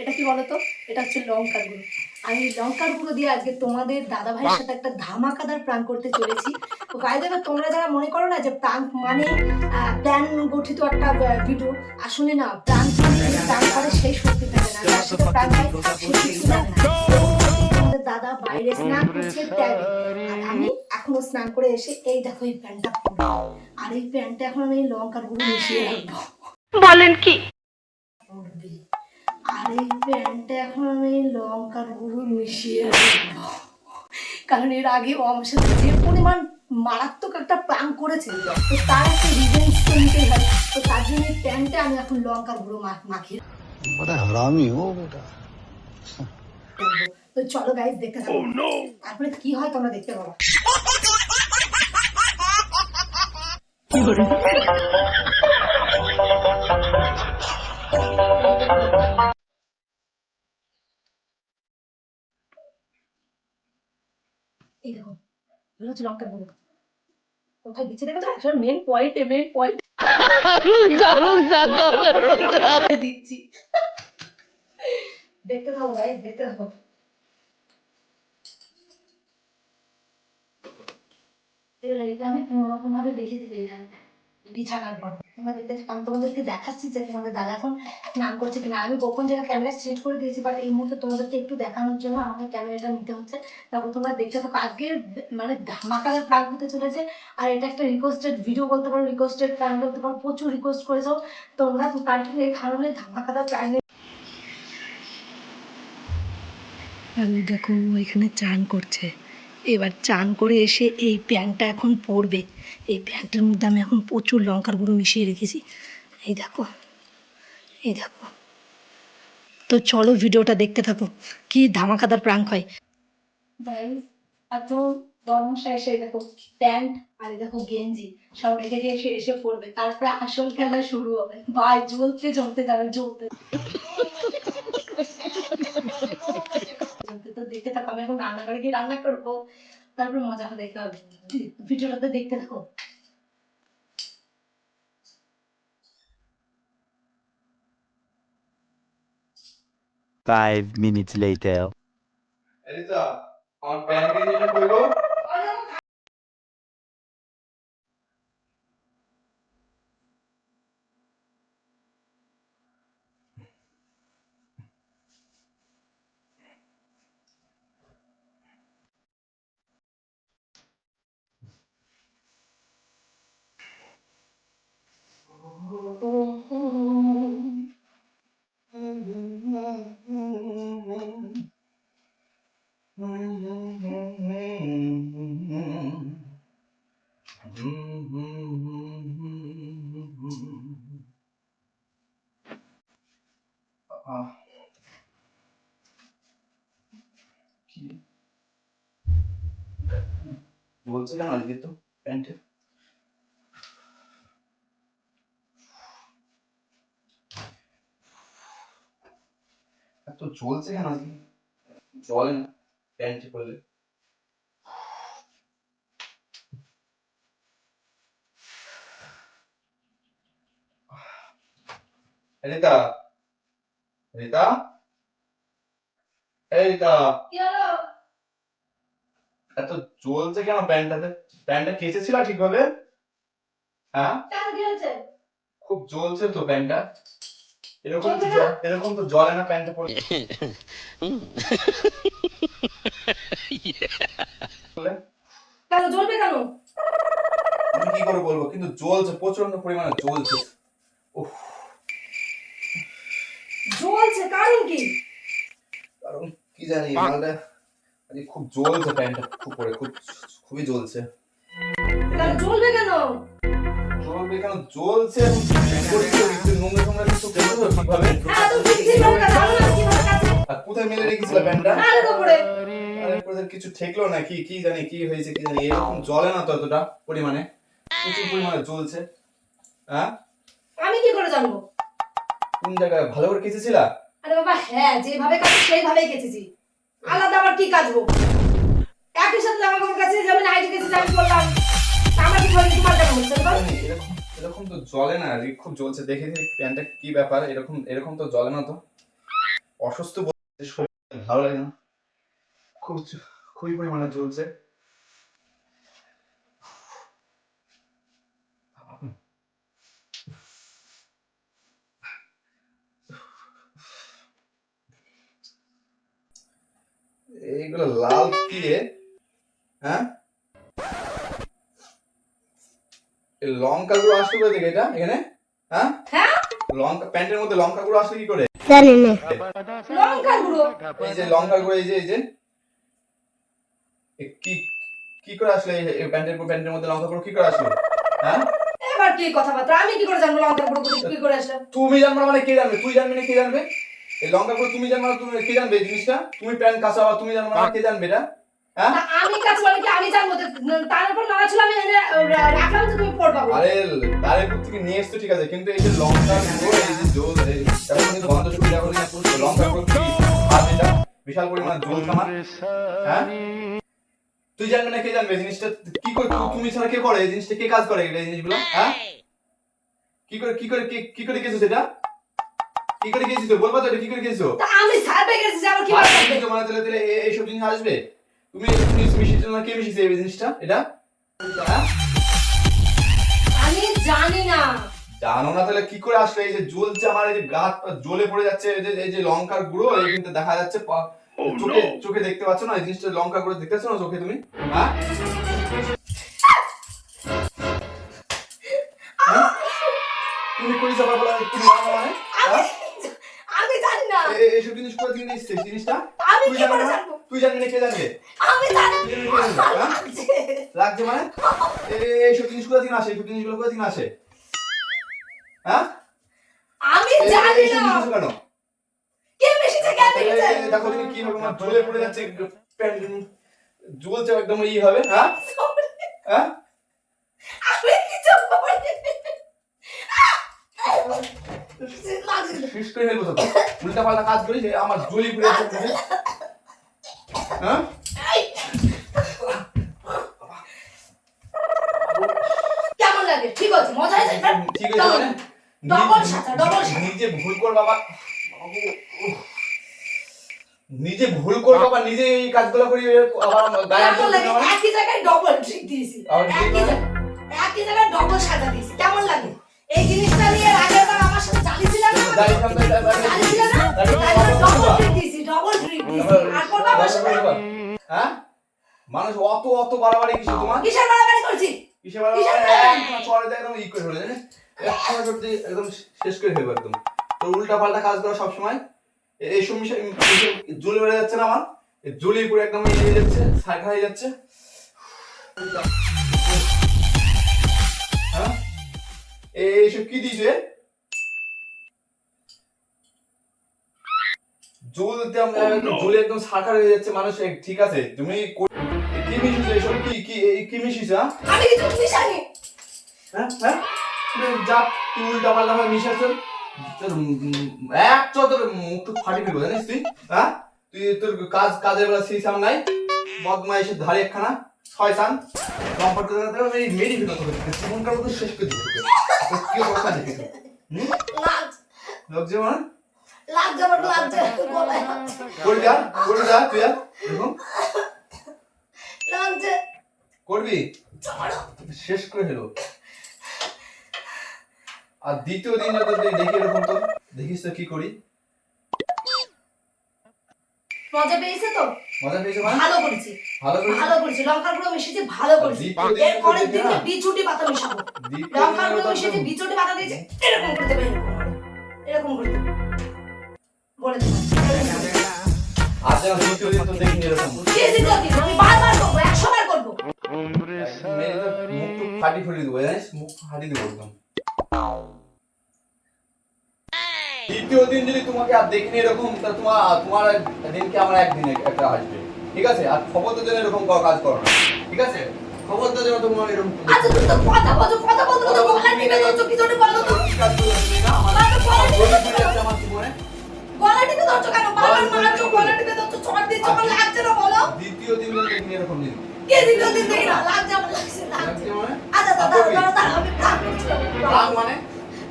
এটা কি বলতো? এটা হচ্ছে লঙ্কার গুঁড়ো। আমি লঙ্কার গুঁড়ো দিয়ে আজকে তোমাদের দাদা ভাইয়ের সাথে একটা ধামাকাদার প্রাণ করতে চলেছি। তো গাইজ এবার তোমরা যারা মনে করো না যে প্রাণ মানে প্ল্যান গঠিত একটা ভিডিও আসলে না প্রাণ প্রাণ করে সেই শক্তি থাকে না। যার সাথে প্রাণ হয় সে কিছু জানে না। আমাদের দাদা বাইরে স্নান করছে ট্যাবে আর আমি এখনও স্নান করে এসে এই দেখো এই প্যান্টটা আর এই প্যান্টটা এখন আমি লঙ্কার গুঁড়ো মিশিয়ে রাখব। বলেন কি? এই এখন আমি লঙ্কার গুঁড়ো মিশিয়ে কারণ এর আগে আমার সাথে যে পরিমাণ মারাত্মক একটা প্রাণ করেছে তো তার একটা রিভেঞ্জ তো নিতেই হয়। তো তার জন্য এই প্যানটা আমি এখন লঙ্কার গুঁড়ো মাখি হারামি ও তো চলো গাইজ দেখতে থাকো। oh, তারপরে কি হয় তোমরা দেখতে পাবো। এই দেখো এগুলো হচ্ছে লঙ্কার গুঁড়ো। কোথায় দিচ্ছে দেখো তো? আসলে মেন পয়েন্ট মেন পয়েন্ট দিচ্ছি। দেখতে থাকো ভাই দেখতে থাকো। আমি কোনোরকম ভাবে দেখে দিতে বিছানার পর তোমরা দেখতে আমি তোমাদেরকে দেখাচ্ছি যে তোমাদের দাদা এখন স্নান করছে কিনা। আমি গোপন জায়গা ক্যামেরা সেট করে দিয়েছি বাট এই মুহূর্তে তোমাদেরকে একটু দেখানোর জন্য আমাকে ক্যামেরাটা নিতে হচ্ছে। তারপর তোমরা দেখতে থাকো আজকে মানে ধামাকাদার প্রাণ হতে চলেছে। আর এটা একটা রিকোয়েস্টেড ভিডিও বলতে পারো রিকোয়েস্টেড প্ল্যান বলতে পারো, প্রচুর রিকোয়েস্ট করেছ। তোমরা কন্টিনিউ এই কারণে ধামাকাদার আমি দেখো এখানে চান করছে। এবার চান করে এসে এই প্যান্টটা এখন পরবে। এই প্যান্টের মধ্যে আমি এখন প্রচুর লঙ্কার গুঁড়ো মিশিয়ে রেখেছি। এই দেখো এই দেখো। তো চলো ভিডিওটা দেখতে থাকো, কি ধামাকাদার প্রাঙ্ক হয়। এত দরমশা এসে দেখো, প্যান্ট আর দেখো গেঞ্জি, সব রেখে এসে এসে পড়বে তারপরে আসল খেলা শুরু হবে। ভাই, জ্বলতে জ্বলতে যাবে জ্বলতে জ্বলতে তো দেখতে থাকো আমি এখন রান্না করে গিয়ে রান্না করব। তারপরে মজা হবে দেখতে হবে। ভিডিওটাতে দেখতে থাকো। Five minutes later. এরিতা আমার প্যান কেজিটা কইলো আহ। কি বলছে কেন আজকে তো প্যান্টে এত চলছে কেন আজকে জলে না প্যান্টে পরলে? রিতা রিতা? এই রিতা। কি হলো? এত জ্বলছে কেন প্যান্টটাতে? প্যান্টটা কেচেছিল ঠিকভাবে? হ্যাঁ? খুব জ্বলছে তো প্যান্টটা। এরকম এরকম তো জ্বলে না প্যান্টটা পরে বলে, কেন জ্বলবে কেন আমি কি করে বলব কিন্তু জ্বলছে প্রচণ্ড পরিমাণে জ্বলছে জ্বলছে কারণ কি? কারণ কি জানি মালটা খুব জ্বলছে প্যান্টটা খুব পরে খুব খুবই জ্বলছে জ্বলবে কেন? জ্বলবে কেন? জ্বলছে নোংরা কিছু কীভাবে হয়? কোথায় মেলে রেখেছিল প্যান্টটা? কিছু ঠেকলো নাকি? কি কি জানি কি হয়েছে কি জানি এরকম জ্বলে না তো এতটা পরিমাণে? প্রচুর পরিমাণে জ্বলছে হ্যাঁ? আমি কি করে জানব? কোন জায়গায় ভালো করে কেচেছিলা? আরে বাবা হ্যাঁ যেভাবে কাজ সেইভাবেই কেচেছি। আলাদা আবার কি কাচবো? একই সাথে জামা কাপড় কাছে যেমন নাইটি কেচেছি আমি বললাম আমার কি হয়নি তোমার কেন হচ্ছে? এরকম এরকম তো জ্বলে না রিক খুব জ্বলছে। দেখে দেখি প্যান্টটা কি ব্যাপার? এরকম এরকম তো জ্বলে না তো। অসুস্থ ভালো লাগে না। খুব খুবই পরিমাণে জ্বলছে। এইগুলো লাল কি রে হ্যাঁ? এই লঙ্কা গুলো আসলো কোথা থেকে এটা এখানে? হ্যাঁ? হ্যাঁ? লঙ্কা প্যান্টের মধ্যে লঙ্কা গুলো আসলো কি করে? লঙ্কার গুঁড়ো এই যে লঙ্কা গুলো এই যে এই যে। কি কি করে আসলে এই- প্যান্টের প্যান্টের মধ্যে লঙ্কা গুলো কি করে আসলো? হ্যাঁ? এবার কি কথাবার্তা? আমি কি করে জানব লঙ্কা কোথায় কি করে আসলাম তুমি জানবে মানে কে জানবে? তুই জানবি না কে জানবে? এই লঙ্কা গুলো তুমি জানবে তুমি কে জানবে এই জিনিসটা? তুমি প্যান্ট কাঁচা বা তুমি জানবে না কে জানবে এটা? হ্যাঁ? আমি কাছে কি আমি জানব? তো, তার উপর না ছিল আমি এনে রা- রাখলাম তো তুমি পড়বা বলে। আরে তারেপুর থেকে নিয়ে এসছো ঠিক আছে কিন্তু এই যে লঙ্কা গুঁড়ো এই যে জল এই এখন কিন্তু গন্ধ শুরু এখন লঙ্কা গুঁড়ো কি আর এটা বিশাল পরিমাণ জল খামার। হ্যাঁ? তুই জানবি না কে জানবে জিনিসটা? কি করে তুমি ছাড়া কে করে? এই জিনিসটা কে কাজ করে এই জিনিসগুলো? হ্যাঁ? কি করে কি করে কি- কি করে গেছো সেটা? কি করে গেছিস বলবা তো কি করে তা আমি সার্ভে গেছি যে আমার কি আর হবে? কি তো মানে তাহলে তাহলে এই- এইসব জিনিস আসবে। তুমি তুমি মিশিয়েছো না কে মিশিয়েছে এই জিনিসটা এটা? আমি জানি না। জানো না তাহলে কি করে আসলে? এই যে জ্বলছে আমার এই যে গা হাত জ্বলে পড়ে যাচ্ছে এই যে এই যে লঙ্কার গুঁড়ো এই কিন্তু দেখা যাচ্ছে চোখে চোখে দেখতে পাচ্ছ না? এই জিনিসটা লঙ্কা গুঁড়ো দেখতেছো না চোখে তুমি? হ্যাঁ? হ্যাঁ? তুমি করি সবার বলা তুমি মানে? হ্যাঁ? জানি না। এ- এ- এইসব জিনিস কোথা থেকে নিয়ে জিনিসটা? আমি কি করে না? জানব? তুই জানবি না কে জানবে? আমি জানি তুই জানবি না কে জানবে? হ্যাঁ? লাগছে। লাগছে মানে? এ- এ- এইসব জিনিস কোথা থেকে আসে? এইসব জিনিসগুলো কোথা থেকে আসে? হ্যাঁ? আমি জানি না। কেন? কে মিশিয়েছে কে মিশিয়েছে এই- এই দেখো তুমি কি হবে আমার জ্বলে পড়ে যাচ্ছে প্যান্ট জ্বলছে একদম ই হবে হ্যাঁ? হ্যাঁ? আমি কিছু করিনি। শেষ করে উল্টা পাল্টা কাজ করি যে আমার পড়ে হ্যাঁ? কেমন লাগে? ঠিক আছে মজা হয়েছে? ঠিক আছে মানে ডবল সাজা ডবল নিজে ভুল কর বাবা। নিজে ভুল কর বাবা নিজে এই কাজগুলো করি আবার গায়ে মানে? একই জায়গায় ডবল ট্রিক দিয়েছি। একই করে? জায়গায় ডবল সাজা দিয়েছি। কেমন লাগে? এই জিনিসটা নিয়ে আগের মানুষ অত অত বাড়াবাড়ি কিছু তোমার কিসের বাড়াবাড়ি করছি কিসে বাড়াবাড়ি কিসের একদম ই করে ফেলে একসময় একদম শেষ করে ফেলব একদম তো উল্টা পাল্টা কাজ করো সবসময় এইসব মিশে জ্বলে বেড়ে যাচ্ছে না আমার জ্বলিয়ে পুরো একদম ইয়ে যাচ্ছে সাইড হয়ে যাচ্ছে এইসব কি দিয়েছে? জ্বলতে আমরা একদম একদম সাকার হয়ে যাচ্ছে মানুষ। ঠিক আছে তুমি কি মিশিয়েছো এইসব কি কি কি হ্যাঁ? আমি কিছু মিশাইনি। হ্যাঁ হ্যাঁ? তুই যা তুই উল্টা পাল্টা ভাবে মিশাচ্ছ। তোর এক তো তোর মুখ ফাটি ফেলব জানিস তুই? হ্যাঁ? তুই তোর কাজ কাজের বেলা সেই সাম নাই। বদমাইশের ধারে একখানা শয়তান কমফর্ট করে দেবে আমি মেরি ফেলো তোকে জীবনকার মতো শেষ করে দেবো তোকে। তোর কি অবস্থা দেখে? হুম? লজ্জা মানে লাগছে আমার লাগছে। গলায় করবি আর? করবি যা তুই আর? লাগছে। করবি? শেষ করে ফেলো আর দ্বিতীয় দিন যদি তুই দেখি এরকম তো দেখিস তো কি করি। মজা পেয়েছে তো? মজা পেয়েছে মানে? ভালো করেছি। ভালো করে ভালো করেছি। লঙ্কার গুঁড়ো মিশিয়েছি ভালো করেছি। এর পরের দিনে। বিচুটি পাতা মিশাবো। দ্বিতীয় লঙ্কার গুঁড়ো মিশিয়েছি বিচুটি পাতা দিয়েছি এরকম করে দেবে এরকম করে। বলে দ্বিতীয় দিন ফাটি ফুটি দেবো জানিস মুখ ফাটি দেবো একদম দ্বিতীয় যদি তোমাকে আর দেখিনি এরকম তা তোমার তোমার দিনকে আমার একদিন একটা আসবে ঠিক আছে আর খবর তো যেন এরকম কাজ করো না ঠিক আছে খবর তো যেন তোমার এরকম আচ্ছা তুমি তো কথা বলছো কথা গলা টিপে ধরছো কি জন্য বলো তো আমার জীবনে। গলা টিপে ধরছো কেন? বারবার মারছো গলা টিপে ধরছো চড় দিচ্ছ আমার লাগছে না বলো। দ্বিতীয় দিন যদি দেখিনি এরকম দিন কে দ্বিতীয় দিন দেখি না? লাগছে আমার লাগছে লাগছে। লাগছে মানে? আচ্ছা দাদা দাদা দাদা আমি প্রাণ করছিলাম প্রাণ মানে?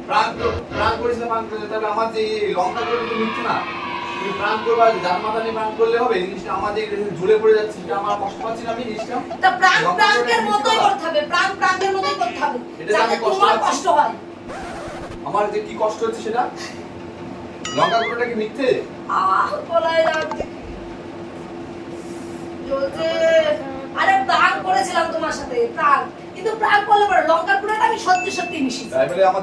প্রাণ তো- প্রাণ করেছিল প্রাণ করেছিল। তবে আমার যে লঙ্কা করে কিন্তু মিথ্যে না? তুমি প্রাণ করবা যার মাথা নিয়ে প্রাণ করলে হবে জিনিসটা ঝুলে পড়ে যাচ্ছে সেটা আমার কষ্ট পাচ্ছি না আমি জিনিসটা তা প্রাণ প্রাণের মতোই করতে হবে প্রাণ প্রাণের মতোই করতে হবে এটা আমি কষ্ট কষ্ট হয়। আমার যে কি কষ্ট হচ্ছে সেটা? লঙ্কা গুঁড়োটা কি মিথ্যে? আহ গলায় লাগছে জ্বলছে আরে প্রাণ করেছিলাম তোমার সাথে প্রাণ। কিন্তু প্রাণ করলে পরে লঙ্কার গুঁড়োটা আমি সত্যি সত্যি মিশিয়েছি। তাই বলে আমার